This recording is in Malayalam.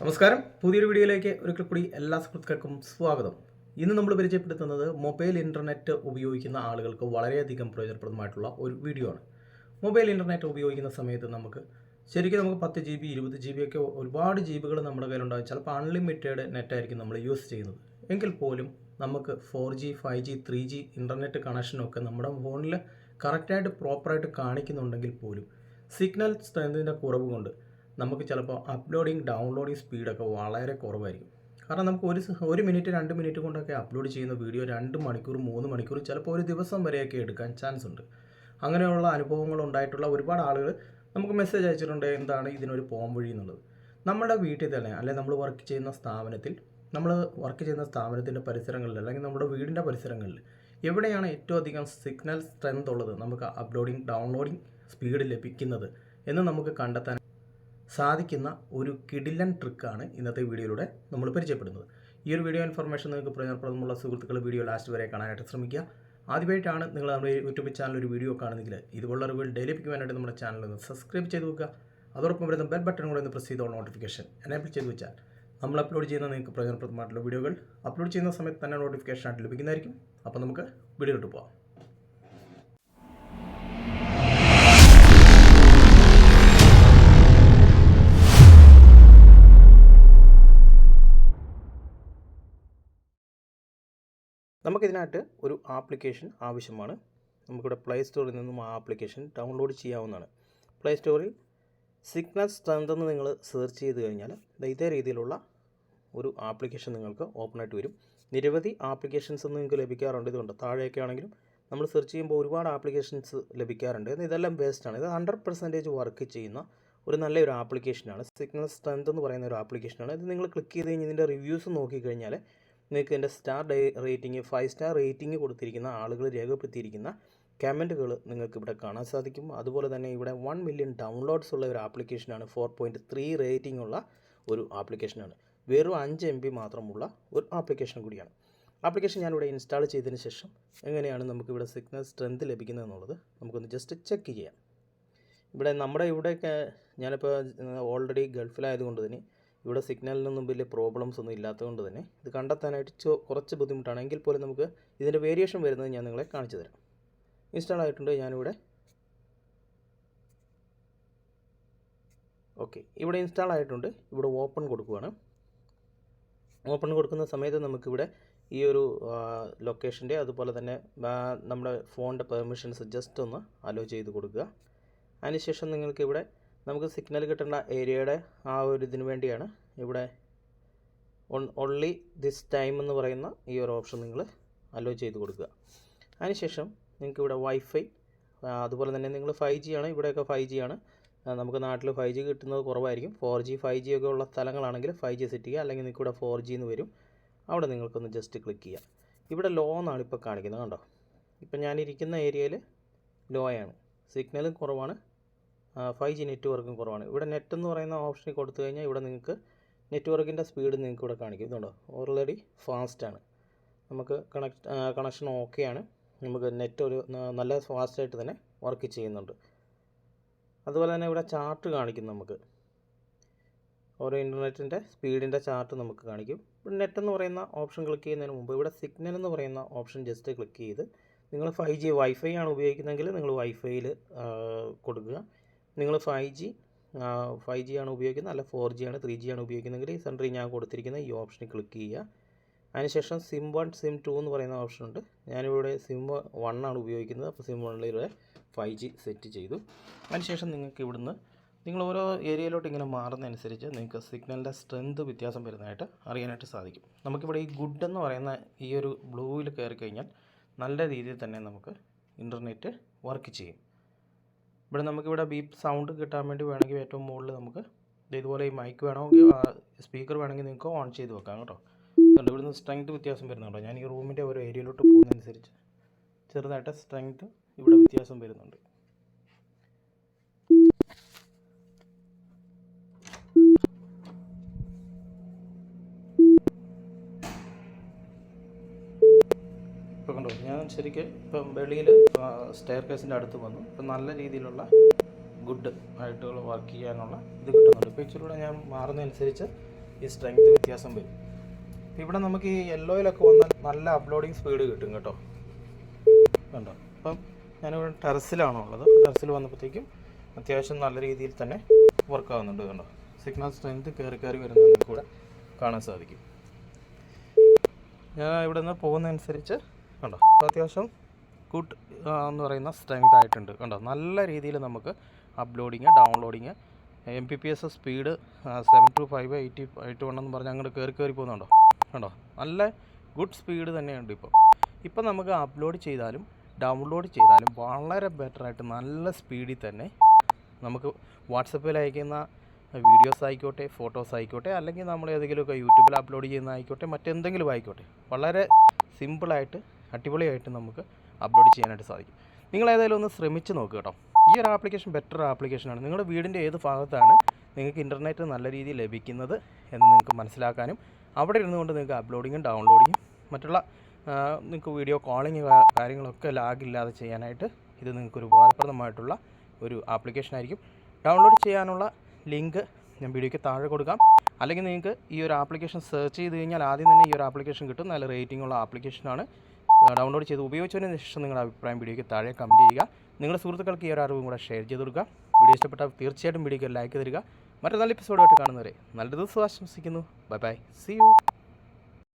നമസ്കാരം. പുതിയൊരു വീഡിയോയിലേക്ക് ഒരിക്കൽ കൂടി എല്ലാ സുഹൃത്തുക്കൾക്കും സ്വാഗതം. ഇന്ന് നമ്മൾ പരിചയപ്പെടുത്തുന്നത് മൊബൈൽ ഇന്റർനെറ്റ് ഉപയോഗിക്കുന്ന ആളുകൾക്ക് വളരെയധികം പ്രയോജനപ്രദമായിട്ടുള്ള ഒരു വീഡിയോ ആണ്. മൊബൈൽ ഇന്റർനെറ്റ് ഉപയോഗിക്കുന്ന സമയത്ത് നമുക്ക് ശരിക്കും നമുക്ക് പത്ത് ജി ബി ഇരുപത് ജി ബി ഒക്കെ ഒരുപാട് ജി ബികൾ നമ്മുടെ കയ്യിലുണ്ടാകും ചിലപ്പോൾ അൺലിമിറ്റഡ് നെറ്റായിരിക്കും നമ്മൾ യൂസ് ചെയ്യുന്നത്. എങ്കിൽ പോലും നമുക്ക് four G five G three G internet കണക്ഷനൊക്കെ നമ്മുടെ ഫോണിൽ കറക്റ്റായിട്ട് പ്രോപ്പറായിട്ട് കാണിക്കുന്നുണ്ടെങ്കിൽ പോലും സിഗ്നൽ സ്ട്രെങ്തിന്റെ കുറവ് കൊണ്ട് നമുക്ക് ചിലപ്പോൾ അപ്ലോഡിങ് ഡൗൺലോഡിങ് സ്പീഡൊക്കെ വളരെ കുറവായിരിക്കും. കാരണം നമുക്ക് ഒരു ഒരു മിനിറ്റ് രണ്ട് മിനിറ്റ് കൊണ്ടൊക്കെ അപ്ലോഡ് ചെയ്യുന്ന വീഡിയോ രണ്ട് മണിക്കൂർ മൂന്ന് മണിക്കൂർ ചിലപ്പോൾ ഒരു ദിവസം വരെയൊക്കെ എടുക്കാൻ ചാൻസ് ഉണ്ട്. അങ്ങനെയുള്ള അനുഭവങ്ങൾ ഉണ്ടായിട്ടുള്ള ഒരുപാട് ആളുകൾ നമുക്ക് മെസ്സേജ് അയച്ചിട്ടുണ്ട് എന്താണ് ഇതിനൊരു പോം വഴി എന്നുള്ളത്. നമ്മുടെ വീട്ടിൽ തന്നെ അല്ലെങ്കിൽ നമ്മൾ വർക്ക് ചെയ്യുന്ന സ്ഥാപനത്തിൽ നമ്മൾ വർക്ക് ചെയ്യുന്ന സ്ഥാപനത്തിന്റെ പരിസരങ്ങളിൽ അല്ലെങ്കിൽ നമ്മുടെ വീടിന്റെ പരിസരങ്ങളിൽ എവിടെയാണ് ഏറ്റവും അധികം സിഗ്നൽ സ്ട്രെങ്ത് ഉള്ളത് നമുക്ക് അപ്ലോഡിങ് ഡൗൺലോഡിങ് സ്പീഡ് ലഭിക്കുന്നത് എന്ന് നമുക്ക് കണ്ടെത്താൻ സാധിക്കുന്ന ഒരു കിടിലൻ ട്രിക്കാണ് ഇന്നത്തെ വീഡിയോയിലൂടെ നമ്മൾ പരിചയപ്പെടുന്നത്. ഈ ഒരു വീഡിയോ ഇൻഫർമേഷൻ നിങ്ങൾക്ക് പ്രയോജനപ്രദമുള്ള സുഹൃത്തുക്കൾ വീഡിയോ ലാസ്റ്റ് വരെ കാണാനായിട്ട് ശ്രമിക്കുക. ആദ്യമായിട്ടാണ് നിങ്ങൾ നമ്മുടെ യൂട്യൂബ് ചാനൽ ഒരു വീഡിയോ കാണുന്നെങ്കിൽ ഇതുപോലുള്ള അറിവുകൾ ഡെയിലി ലഭിക്കുവാനായിട്ട് നമ്മുടെ ചാനലിൽ ഒന്ന് സബ്സ്ക്രൈബ് ചെയ്ത് വെക്കുക. അതോടൊപ്പം വരുന്ന ബെൽ ബട്ടൺ കൂടെ ഒന്ന് പ്രസ് ചെയ്തോളൂ നോട്ടിഫിക്കേഷൻ എനേബിൾ ചെയ്ത് വെച്ചാൽ നമ്മൾ അപ്ലോഡ് ചെയ്യുന്ന നിങ്ങൾക്ക് പ്രയോജനപ്രദമായിട്ടുള്ള വീഡിയോകൾ അപ്ലോഡ് ചെയ്യുന്ന സമയത്ത് തന്നെ നോട്ടിഫിക്കേഷൻ ആയിട്ട് ലഭിക്കുന്നതായിരിക്കും. അപ്പോൾ നമുക്ക് വീഡിയോയിലോട്ട് പോകാം നമുക്കിതിനായിട്ട് ഒരു ആപ്ലിക്കേഷൻ ആവശ്യമാണ്. നമുക്കിവിടെ പ്ലേ സ്റ്റോറിൽ നിന്നും ആ ആപ്ലിക്കേഷൻ ഡൗൺലോഡ് ചെയ്യാവുന്നതാണ്. പ്ലേ സ്റ്റോറിൽ സിഗ്നൽ സ്ട്രെങ്ത് എന്ന് നിങ്ങൾ സെർച്ച് ചെയ്ത് കഴിഞ്ഞാൽ ഇതേ രീതിയിലുള്ള ഒരു ആപ്ലിക്കേഷൻ നിങ്ങൾക്ക് ഓപ്പൺ ആയിട്ട് വരും. നിരവധി ആപ്ലിക്കേഷൻസ് നിങ്ങൾക്ക് ലഭിക്കാറുണ്ട് ഇതുകൊണ്ട്. താഴെയൊക്കെ ആണെങ്കിലും നമ്മൾ സെർച്ച് ചെയ്യുമ്പോൾ ഒരുപാട് ആപ്ലിക്കേഷൻസ് ലഭിക്കാറുണ്ട്. ഇതെല്ലാം ബെസ്റ്റാണ് ഇത് ഹൺഡ്രഡ് പെർസെന്റേജ് വർക്ക് ചെയ്യുന്ന ഒരു നല്ലൊരു ആപ്ലിക്കേഷനാണ് സിഗ്നൽ സ്ട്രെങ്ത് എന്ന് പറയുന്ന ഒരു ആപ്ലിക്കേഷനാണ് ഇത് നിങ്ങൾ ക്ലിക്ക് ചെയ്ത് കഴിഞ്ഞ് ഇതിന്റെ റിവ്യൂസ് നോക്കിക്കഴിഞ്ഞാൽ നിങ്ങൾക്ക് എന്റെ star rating five star rating കൊടുത്തിരിക്കുന്ന ആളുകൾ രേഖപ്പെടുത്തിയിരിക്കുന്ന കമന്റുകൾ നിങ്ങൾക്ക് ഇവിടെ കാണാൻ സാധിക്കും. അതുപോലെ തന്നെ ഇവിടെ വൺ മില്യൺ ഡൗൺലോഡ്സ് ഉള്ള ഒരു ആപ്ലിക്കേഷനാണ് ഫോർ പോയിന്റ് ത്രീ റേറ്റിംഗ് ഉള്ള ഒരു ആപ്ലിക്കേഷനാണ് വെറും അഞ്ച് എം ബി മാത്രമുള്ള ഒരു ആപ്ലിക്കേഷൻ കൂടിയാണ്. ആപ്ലിക്കേഷൻ ഞാനിവിടെ ഇൻസ്റ്റാൾ ചെയ്തതിന് ശേഷം എങ്ങനെയാണ് നമുക്കിവിടെ സിഗ്നൽ സ്ട്രെങ്ത് ലഭിക്കുന്നത് എന്നുള്ളത് നമുക്കൊന്ന് ജസ്റ്റ് ചെക്ക് ചെയ്യാം. ഇവിടെ നമ്മുടെ ഇവിടെയൊക്കെ ഞാനിപ്പോൾ ഓൾറെഡി ഗൾഫിലായതുകൊണ്ട് തന്നെ ഇവിടെ സിഗ്നലിനൊന്നും വലിയ പ്രോബ്ലംസ് ഒന്നും ഇല്ലാത്തതുകൊണ്ട് തന്നെ ഇത് കണ്ടെത്താനായിട്ട് കുറച്ച് ബുദ്ധിമുട്ടാണ്. എങ്കിൽ പോലും നമുക്ക് ഇതിന്റെ വേരിയേഷൻ വരുന്നത് ഞാൻ നിങ്ങളെ കാണിച്ചു തരാം. ഇൻസ്റ്റാൾ ആയിട്ടുണ്ട്. ഞാനിവിടെ ഓക്കെ ഇവിടെ ഇൻസ്റ്റാൾ ആയിട്ടുണ്ട്. ഇവിടെ ഓപ്പൺ കൊടുക്കുകയാണ് ഓപ്പൺ കൊടുക്കുന്ന സമയത്ത് നമുക്കിവിടെ ഈ ഒരു ലൊക്കേഷന്റെ അതുപോലെ തന്നെ നമ്മുടെ ഫോണിന്റെ പെർമിഷൻസ് ജസ്റ്റ് ഒന്ന് അലോ ചെയ്ത് കൊടുക്കുക. അതിനുശേഷം നിങ്ങൾക്ക് ഇവിടെ നമുക്ക് സിഗ്നൽ കിട്ടേണ്ട ഏരിയയുടെ ആ ഒരു ഇതിന് വേണ്ടിയാണ് ഇവിടെ ഓൺലി ദിസ് ടൈം എന്ന് പറയുന്ന ഈ ഒരു ഓപ്ഷൻ നിങ്ങൾ അലോ ചെയ്ത് കൊടുക്കുക. അതിനുശേഷം നിങ്ങൾക്ക് ഇവിടെ വൈഫൈ അതുപോലെ തന്നെ നിങ്ങൾ ഫൈവ് ജി ആണ് ഇവിടെയൊക്കെ ഫൈവ് ജി ആണ്. നമുക്ക് നാട്ടിൽ ഫൈവ് ജി കിട്ടുന്നത് കുറവായിരിക്കും. ഫോർ ജി ഫൈവ് ജി ഒക്കെ ഉള്ള സ്ഥലങ്ങളാണെങ്കിൽ ഫൈവ് ജി സെറ്റ് ചെയ്യുക. അല്ലെങ്കിൽ നിങ്ങൾക്ക് ഇവിടെ ഫോർ ജി എന്ന് വരും. അവിടെ നിങ്ങൾക്കൊന്ന് ജസ്റ്റ് ക്ലിക്ക് ചെയ്യാം. ഇവിടെ ലോ എന്നാണ് ഇപ്പോൾ കാണിക്കുന്നത്. കണ്ടോ? ഇപ്പം ഞാനിരിക്കുന്ന ഏരിയയിൽ ലോ ആണ്. സിഗ്നലും കുറവാണ്. ഫൈവ് ജി നെറ്റ്വർക്കും കുറവാണ്. ഇവിടെ നെറ്റ് എന്ന് പറയുന്ന ഓപ്ഷനിൽ കൊടുത്തു കഴിഞ്ഞാൽ ഇവിടെ നിങ്ങൾക്ക് നെറ്റ്വർക്കിന്റെ സ്പീഡ് നിങ്ങൾക്ക് ഇവിടെ കാണിക്കും. ഇതുണ്ടോ? ഓൾറെഡി ഫാസ്റ്റാണ് നമുക്ക് കണക്ട് കണക്ഷൻ ആണ്. നമുക്ക് നെറ്റ് ഒരു നല്ല ഫാസ്റ്റായിട്ട് തന്നെ വർക്ക് ചെയ്യുന്നുണ്ട്. അതുപോലെ തന്നെ ഇവിടെ ചാർട്ട് കാണിക്കും നമുക്ക്. ഓരോ ഇന്റർനെറ്റിന്റെ സ്പീഡിന്റെ ചാർട്ട് നമുക്ക് കാണിക്കും. ഇവിടെ നെറ്റ് എന്ന് പറയുന്ന ഓപ്ഷൻ ക്ലിക്ക് ചെയ്യുന്നതിന് മുമ്പ് ഇവിടെ സിഗ്നൽ എന്ന് പറയുന്ന ഓപ്ഷൻ ജസ്റ്റ് ക്ലിക്ക് ചെയ്ത് നിങ്ങൾ ഫൈവ് ജി വൈഫൈ ആണ് ഉപയോഗിക്കുന്നതെങ്കിൽ നിങ്ങൾ വൈഫൈയിൽ കൊടുക്കുക. നിങ്ങൾ ഫൈവ് ജി ഫൈവ് ജി ആണ് ഉപയോഗിക്കുന്നത്. അല്ല ഫോർ ജി ആണ് ത്രീ ജി ആണ് ഉപയോഗിക്കുന്നതെങ്കിൽ ഈ സെന്ററിൽ ഞാൻ കൊടുത്തിരിക്കുന്ന ഈ ഓപ്ഷനിൽ ക്ലിക്ക് ചെയ്യുക. അതിനുശേഷം സിം വൺ സിം ടു എന്ന് പറയുന്ന ഓപ്ഷൻ ഉണ്ട്. ഞാനിവിടെ സിം വൺ ആണ് ഉപയോഗിക്കുന്നത്. അപ്പോൾ സിം വണ്ണിൽ ഇവിടെ ഫൈവ് ജി സെറ്റ് ചെയ്തു. അതിനുശേഷം നിങ്ങൾക്ക് ഇവിടുന്ന് നിങ്ങൾ ഓരോ ഏരിയയിലോട്ട് ഇങ്ങനെ മാറുന്നതനുസരിച്ച് നിങ്ങൾക്ക് സിഗ്നലിന്റെ സ്ട്രെങ്ത് വ്യത്യാസം വരുന്നതായിട്ട് അറിയാനായിട്ട് സാധിക്കും. നമുക്കിവിടെ ഈ ഗുഡ് എന്ന് പറയുന്ന ഈ ഒരു ബ്ലൂവിൽ കയറി കഴിഞ്ഞാൽ നല്ല രീതിയിൽ തന്നെ നമുക്ക് ഇന്റർനെറ്റ് വർക്ക് ചെയ്യും. ഇവിടെ നമുക്കിവിടെ ബീപ്പ് സൗണ്ട് കിട്ടാൻ വേണ്ടി വേണമെങ്കിൽ ഏറ്റവും മുകളിൽ നമുക്ക് ഇതുപോലെ ഈ മൈക്ക് വേണമെങ്കിൽ സ്പീക്കർ വേണമെങ്കിൽ നിങ്ങൾക്ക് ഓൺ ചെയ്ത് വെക്കാം കേട്ടോ. കണ്ടോ ഇവിടുന്ന് സ്ട്രെങ്ത് വ്യത്യാസം വരുന്നുണ്ടോ? ഞാൻ ഈ റൂമിന്റെ ഓരോ ഏരിയയിലോട്ട് പോകുന്നതനുസരിച്ച് ചെറുതായിട്ട് സ്ട്രെങ്ത് ഇവിടെ വ്യത്യാസം വരുന്നുണ്ട്. കണ്ടോ. ഞാൻ ശരിക്കും ഇപ്പം വെളിയിൽ സ്റ്റെയർ കേസിന്റെ അടുത്ത് വന്നു. ഇപ്പം നല്ല രീതിയിലുള്ള ഗുഡ് ആയിട്ടുള്ള വർക്ക് ചെയ്യാനുള്ള ഇത് കിട്ടുന്നുണ്ട്. ഇപ്പോൾ ഇച്ചിരി കൂടെ ഞാൻ മാറുന്നതനുസരിച്ച് ഈ സ്ട്രെങ്ത് വ്യത്യാസം വരും. അപ്പോൾ ഇവിടെ നമുക്ക് ഈ യെല്ലോയിലൊക്കെ വന്നാൽ നല്ല അപ്ലോഡിങ് സ്പീഡ് കിട്ടും കേട്ടോ. കണ്ടോ? അപ്പം ഞാനിവിടെ ടെറസിലാണോ ഉള്ളത്. ടെറസിൽ വന്നപ്പോഴത്തേക്കും അത്യാവശ്യം നല്ല രീതിയിൽ തന്നെ വർക്ക് ആവുന്നുണ്ട് കണ്ടോ. സിഗ്നൽ സ്ട്രെങ്ത് കയറി കയറി വരുന്നത് കൂടെ കാണാൻ സാധിക്കും. ഞാൻ ഇവിടെ നിന്ന് പോകുന്നതനുസരിച്ച് കണ്ടോ? അത്യാവശ്യം ഗുഡ് എന്ന് പറയുന്ന സ്ട്രെങ്ത് ആയിട്ടുണ്ട്. കണ്ടോ? നല്ല രീതിയിൽ നമുക്ക് uploading downloading M B P S speed seven two five eighty eight one എന്ന് പറഞ്ഞ് അങ്ങോട്ട് കയറി കയറി പോകുന്നുണ്ടോ? കണ്ടോ? നല്ല ഗുഡ് സ്പീഡ് തന്നെയുണ്ട് ഇപ്പോൾ ഇപ്പം നമുക്ക് അപ്ലോഡ് ചെയ്താലും ഡൗൺലോഡ് ചെയ്താലും വളരെ ബെറ്ററായിട്ട് നല്ല സ്പീഡിൽ തന്നെ നമുക്ക് വാട്സപ്പിൽ അയക്കുന്ന വീഡിയോസ് ആയിക്കോട്ടെ ഫോട്ടോസ് ആയിക്കോട്ടെ അല്ലെങ്കിൽ നമ്മൾ ഏതെങ്കിലുമൊക്കെ യൂട്യൂബിൽ അപ്ലോഡ് ചെയ്യുന്ന ആയിക്കോട്ടെ മറ്റെന്തെങ്കിലും ആയിക്കോട്ടെ. വളരെ സിമ്പിളായിട്ട് അടിപൊളിയായിട്ട് നമുക്ക് അപ്ലോഡ് ചെയ്യാനായിട്ട് സാധിക്കും. നിങ്ങൾ ഏതായാലും ഒന്ന് ശ്രമിച്ച് നോക്കുക കേട്ടോ. ഈ ഒരു ആപ്ലിക്കേഷൻ ബെറ്റർ ആപ്ലിക്കേഷനാണ് നിങ്ങളുടെ വീടിന്റെ ഏത് ഭാഗത്താണ് നിങ്ങൾക്ക് ഇന്റർനെറ്റ് നല്ല രീതിയിൽ ലഭിക്കുന്നത് എന്ന് നിങ്ങൾക്ക് മനസ്സിലാക്കാനും അവിടെ ഇരുന്നുകൊണ്ട് നിങ്ങൾക്ക് അപ്ലോഡിങ്ങും ഡൗൺലോഡിങ്ങും മറ്റുള്ള നിങ്ങൾക്ക് വീഡിയോ കോളിങ് കാര്യങ്ങളൊക്കെ ലാഗില്ലാതെ ചെയ്യാനായിട്ട് ഇത് നിങ്ങൾക്ക് ഒരു ഉപകാരപ്രദമായിട്ടുള്ള ഒരു ആപ്ലിക്കേഷൻ ആയിരിക്കും. ഡൗൺലോഡ് ചെയ്യാനുള്ള ലിങ്ക് ഞാൻ വീഡിയോയ്ക്ക് താഴെ കൊടുക്കാം. അല്ലെങ്കിൽ നിങ്ങൾക്ക് ഈ ഒരു ആപ്ലിക്കേഷൻ സെർച്ച് ചെയ്ത് കഴിഞ്ഞാൽ ആദ്യം തന്നെ ഈ ഒരു ആപ്ലിക്കേഷൻ കിട്ടും. നല്ല റേറ്റിംഗ് ഉള്ള ആപ്ലിക്കേഷനാണ് ഡൗൺലോഡ് ചെയ്ത് ഉപയോഗിച്ചതിന് ശേഷം നിങ്ങളുടെ അഭിപ്രായം വീഡിയോയ്ക്ക് താഴെ കമന്റ് ചെയ്യുക. നിങ്ങളുടെ സുഹൃത്തുക്കൾക്ക് ഈ ഒരു അറിവും കൂടെ ഷെയർ ചെയ്ത് കൊടുക്കുക. വീഡിയോ ഇഷ്ടപ്പെട്ടാൽ തീർച്ചയായിട്ടും വീഡിയോയ്ക്ക് ലൈക്ക് തരിക. മറ്റൊരു നല്ല എപ്പിസോഡായിട്ട് കാണുന്നവരെ നല്ല ദിവസം ആശംസിക്കുന്നു. Bye bye C U